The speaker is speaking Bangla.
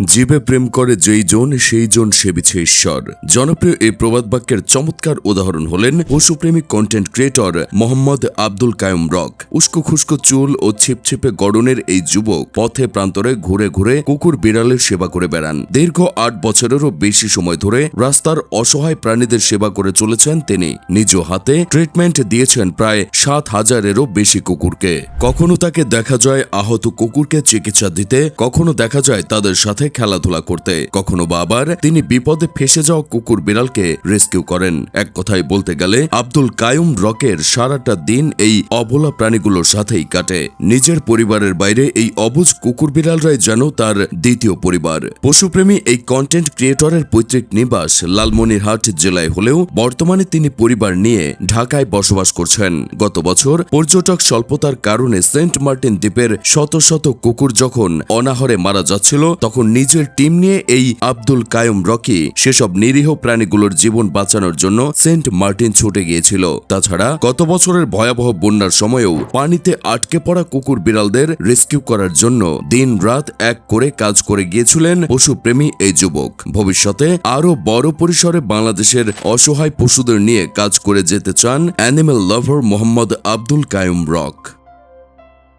জীবে প্রেম করে যেই জন, সেই জন সেবিছে ঈশ্বর। জনপ্রিয় এই প্রবাদ বাক্যের চমৎকার উদাহরণ হলেন পশুপ্রেমিক content creator Mohammad Abdul Kayum Rock. উস্কো খুস্কো চুল ও ছিপছিপে গড়নের এই যুবক পথে প্রান্তরে ঘুরে ঘুরে কুকুর বিড়ালের সেবা করে বেড়ান। দীর্ঘ আট বছরেরও বেশি সময় ধরে রাস্তার অসহায় প্রাণীদের সেবা করে চলেছেন তিনি। নিজ হাতে ট্রিটমেন্ট দিয়েছেন প্রায় সাত হাজারেরও বেশি কুকুরকে। কখনো তাকে দেখা যায় আহত কুকুরকে চিকিৎসা দিতে, কখনো দেখা যায় তাদের সাথে খেলাধুলা করতে। কখনো বা আবার তিনি বিপদে ফেসে যাওয়া কুকুর বিড়ালকে রেস্কিউ করেন। এক কথায় বলতে গেলে, আব্দুল কায়ুম রকের সারাটা দিন এই অবলা প্রাণীগুলোর সাথেই কাটে। নিজের পরিবারের বাইরে এই অবুজ কুকুর বিড়ালরাই যেন তার দ্বিতীয় পরিবার। পশুপ্রেমী এই কন্টেন্ট ক্রিয়েটরের পৈতৃক নিবাস লালমনিরহাট জেলায় হলেও বর্তমানে তিনি পরিবার নিয়ে ঢাকায় বসবাস করছেন। গত বছর পর্যটক স্বল্পতার কারণে সেন্ট মার্টিন দ্বীপের শত শত কুকুর যখন অনাহরে মারা যাচ্ছিল, তখন নিজের টিম নিয়ে এই আব্দুল কায়ুম রকি সেসব নিরীহ প্রাণীগুলোর জীবন বাঁচানোর জন্য সেন্ট মার্টিন ছুটে গিয়েছিল। তাছাড়া গত বছরের ভয়াবহ বন্যার সময়েও পানিতে আটকে পড়া কুকুর বিড়ালদের রেস্কিউ করার জন্য দিন রাত এক করে কাজ করে গিয়েছিলেন পশুপ্রেমী এই যুবক। ভবিষ্যতে আরও বড় পরিসরে বাংলাদেশের অসহায় পশুদের নিয়ে কাজ করে যেতে চান animal lover Mohammad Abdul Kayum Rock.